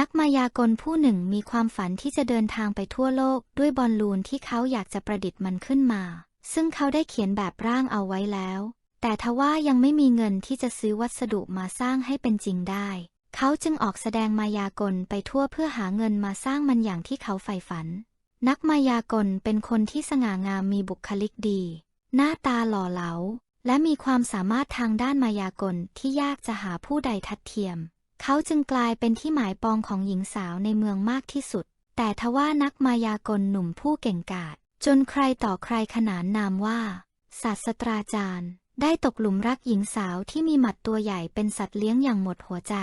นักมายากลผู้หนึ่งมีความฝันที่จะเดินทางไปทั่วโลกด้วยบอลลูนที่เขาอยากจะประดิษฐ์มันขึ้นมา ซึ่งเขาได้เขียนแบบร่างเอาไว้แล้ว แต่ทว่ายังไม่มีเงินที่จะซื้อวัสดุมาสร้างให้เป็นจริงได้ เขาจึงออกแสดงมายากลไปทั่วเพื่อหาเงินมาสร้างมันอย่างที่เขาใฝ่ฝัน นักมายากลเป็นคนที่สง่างามมีบุคลิกดี หน้าตาหล่อเหลา และมีความสามารถทางด้านมายากลที่ยากจะหาผู้ใดทัดเทียม เขาจึงกลายเป็นที่หมายปองของหญิงสาวในเมืองมากที่สุด แต่ทว่านักมายากลหนุ่มผู้เก่งกาจจนใครต่อใครขนานนามว่า ศาสตราจารย์ ได้ตกหลุมรักหญิงสาวที่มีหมัดตัวใหญ่เป็นสัตว์เลี้ยงอย่างหมดหัวใจ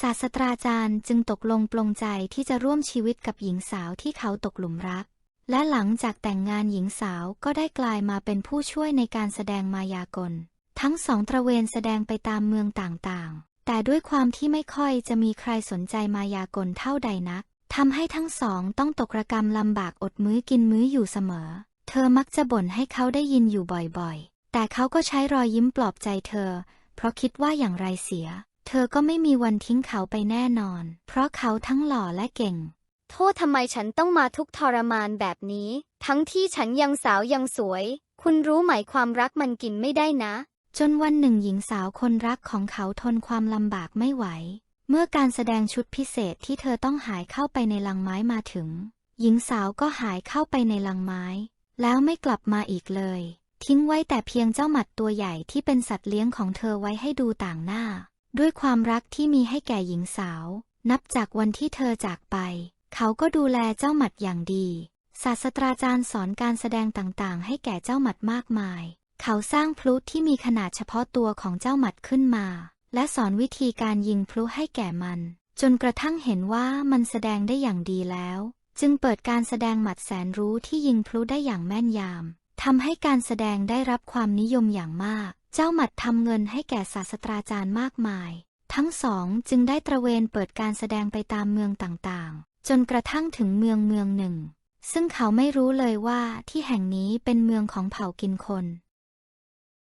ศาสตราจารย์จึงตกลงปลงใจที่จะร่วมชีวิตกับหญิงสาวที่เขาตกหลุมรัก และหลังจากแต่งงานหญิงสาวก็ได้กลายมาเป็นผู้ช่วยในการแสดงมายากล ทั้งสองตระเวนแสดงไปตามเมืองต่างๆ แต่ด้วยความที่ไม่ค่อยจะมีใครสนใจมายากลเท่าใดนักทำให้ทั้งสองต้องตกระกรรมลำบากอดมื้อกินมื้ออยู่เสมอ เธอมักจะบ่นให้เขาได้ยินอยู่บ่อยๆ แต่เขาก็ใช้รอยยิ้มปลอบใจเธอ เพราะคิดว่าอย่างไรเสีย เธอก็ไม่มีวันทิ้งเขาไปแน่นอน เพราะเขาทั้งหล่อและเก่ง โทษทำไมฉันต้องมาทุกทรมานแบบนี้ ทั้งที่ฉันยังสาวยังสวย คุณรู้ไหมความรักมันกินไม่ได้นะ จนวันหนึ่งหญิงสาวคนรักของเขาทนความลำบากไม่ไหว เมื่อการแสดงชุดพิเศษที่เธอต้องหายเข้าไปในลังไม้มาถึง หญิงสาวก็หายเข้าไปในลังไม้ แล้วไม่กลับมาอีกเลย ทิ้งไว้แต่เพียงเจ้าหมัดตัวใหญ่ที่เป็นสัตว์เลี้ยงของเธอไว้ให้ดูต่างหน้า ด้วยความรักที่มีให้แก่หญิงสาว นับจากวันที่เธอจากไป เขาก็ดูแลเจ้าหมัดอย่างดี ศาสตราจารย์สอนการแสดงต่างๆ ให้แก่เจ้าหมัดมากมาย เขาสร้างพลุที่มีขนาดเฉพาะตัวของเจ้าหมัดขึ้นมา และสอนวิธีการยิงพลุให้แก่มัน จนกระทั่งเห็นว่ามันแสดงได้อย่างดีแล้ว จึงเปิดการแสดงหมัดแสนรู้ที่ยิงพลุได้อย่างแม่นยำทำให้การแสดงได้รับความนิยมอย่างมาก เจ้าหมัดทำเงินให้แก่ศาสตราจารย์มากมาย ทั้งสองจึงได้ตระเวนเปิดการแสดงไปตามเมืองต่างๆ จนกระทั่งถึงเมืองเมืองหนึ่ง ซึ่งเขาไม่รู้เลยว่าที่แห่งนี้เป็นเมืองของเผ่ากินคน